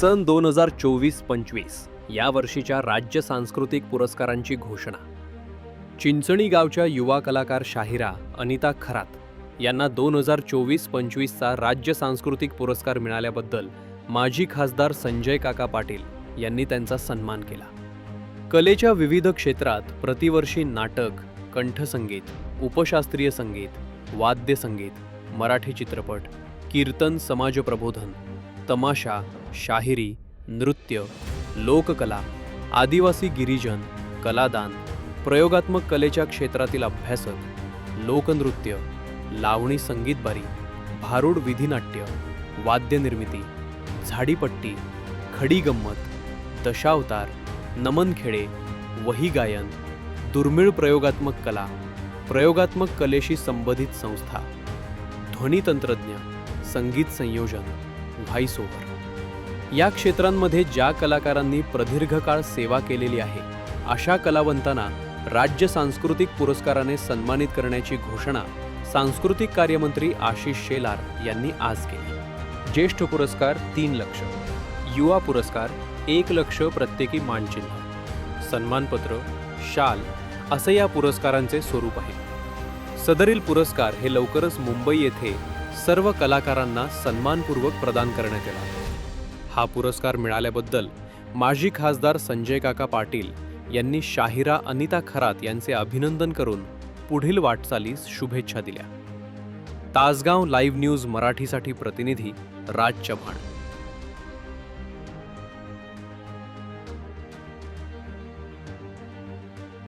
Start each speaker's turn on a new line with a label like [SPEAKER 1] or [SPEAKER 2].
[SPEAKER 1] सन दोन हजार चोवीस पंचवीस या वर्षीच्या राज्य सांस्कृतिक पुरस्कारांची घोषणा. चिंचणी गावच्या युवा कलाकार शाहिरा अनिता खरात यांना दोन हजार चोवीस पंचवीसचा राज्य सांस्कृतिक पुरस्कार मिळाल्याबद्दल माजी खासदार संजय काका पाटील यांनी त्यांचा सन्मान केला. कलेच्या विविध क्षेत्रात प्रतिवर्षी नाटक कंठसंगीत उपशास्त्रीय संगीत वाद्यसंगीत मराठी चित्रपट कीर्तन समाजप्रबोधन तमाशा शाहिरी नृत्य लोककला आदिवासी गिरिजन कलादान प्रयोगात्मक कलेच्या क्षेत्रातील अभ्यासक लोकनृत्य लावणी संगीतबारी भारूड विधिनाट्य वाद्यनिर्मिती झाडीपट्टी खडी गंमत दशावतार नमनखेडे वही गायन दुर्मिळ प्रयोगात्मक कला प्रयोगात्मक कलेशी संबंधित संस्था ध्वनितंत्रज्ञ संगीत संयोजन व्हाईस ओव्हर या क्षेत्रांमध्ये ज्या कलाकारांनी प्रदीर्घ काळ सेवा केलेली आहे अशा कलावंतांना राज्य सांस्कृतिक पुरस्काराने सन्मानित करण्याची घोषणा सांस्कृतिक कार्यमंत्री आशिष शेलार यांनी आज केली. ज्येष्ठ पुरस्कार तीन लक्ष युवा पुरस्कार एक लक्ष प्रत्येकी मानचिन्ह सन्मानपत्र शाल असे या पुरस्कारांचे स्वरूप आहे. सदरील पुरस्कार हे लवकरच मुंबई येथे सर्व कलाकारांना सन्मानपूर्वक प्रदान करण्यात आला हा पुरस्कार मिळाल्याबद्दल माजी खासदार संजय काका पाटील यांनी शाहिरा अनिता खरात यांचे अभिनंदन करून पुढील वाटचालीस शुभेच्छा दिल्या. तासगाव लाईव्ह न्यूज मराठीसाठी प्रतिनिधी राज चव्हाण.